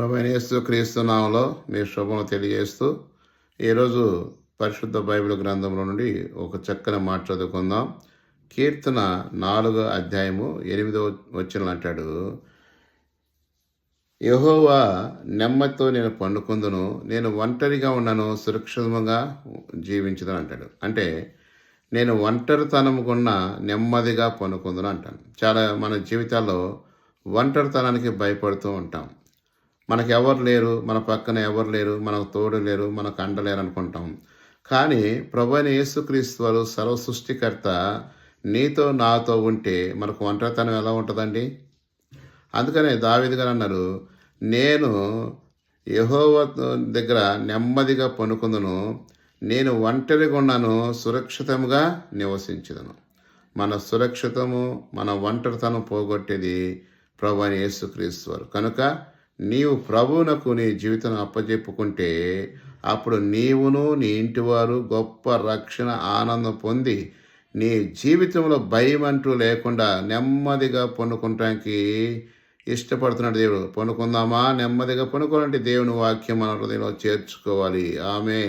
ప్రభైనేస్తూ క్రీస్తునామంలో మీ శుభము తెలియజేస్తూ ఈరోజు పరిశుద్ధ బైబిల్ గ్రంథంలో నుండి ఒక చక్కని మాట చదువుకుందాం. కీర్తన నాలుగో అధ్యాయము ఎనిమిదో వచ్చిన అంటాడు యహోవా నెమ్మదితో నేను పండుకుందును నేను ఒంటరిగా ఉన్నాను సురక్షితంగా జీవించదని అంటాడు. అంటే నేను ఒంటరితనముకున్న నెమ్మదిగా పనుకుందును అంటాను. చాలా మన జీవితాల్లో ఒంటరితనానికి భయపడుతూ ఉంటాం. మనకు ఎవరు లేరు మన పక్కన ఎవరు లేరు మనకు తోడు లేరు మనకు అండలేరు అనుకుంటాం. కానీ ప్రభు అయిన యేసుక్రీస్తు వారు సర్వ సృష్టికర్త నీతో నాతో ఉంటే మనకు ఒంటరితనం ఎలా ఉంటుందండి? అందుకనే దావిది గారు అన్నారు నేను యహోవ దగ్గర నెమ్మదిగా పనుకుందును. నేను ఒంటరిగా ఉన్నాను సురక్షితంగా నివసించదను. మన సురక్షితము మన ఒంటరితనం పోగొట్టేది ప్రభు అని యేసుక్రీస్తు వారు. కనుక నీవు ప్రభువునకు నీ జీవితం అప్పచెప్పుకుంటే అప్పుడు నీవును నీ ఇంటివారు గొప్ప రక్షణ ఆనందం పొంది నీ జీవితంలో భయం అంటూ లేకుండా నెమ్మదిగా పొనుకుంటానికి ఇష్టపడుతున్నాడు దేవుడు. పొనుకుందామా నెమ్మదిగా పొనుకోవాలంటే దేవుని వాక్యం మన హృదయంలో చేర్చుకోవాలి. ఆమె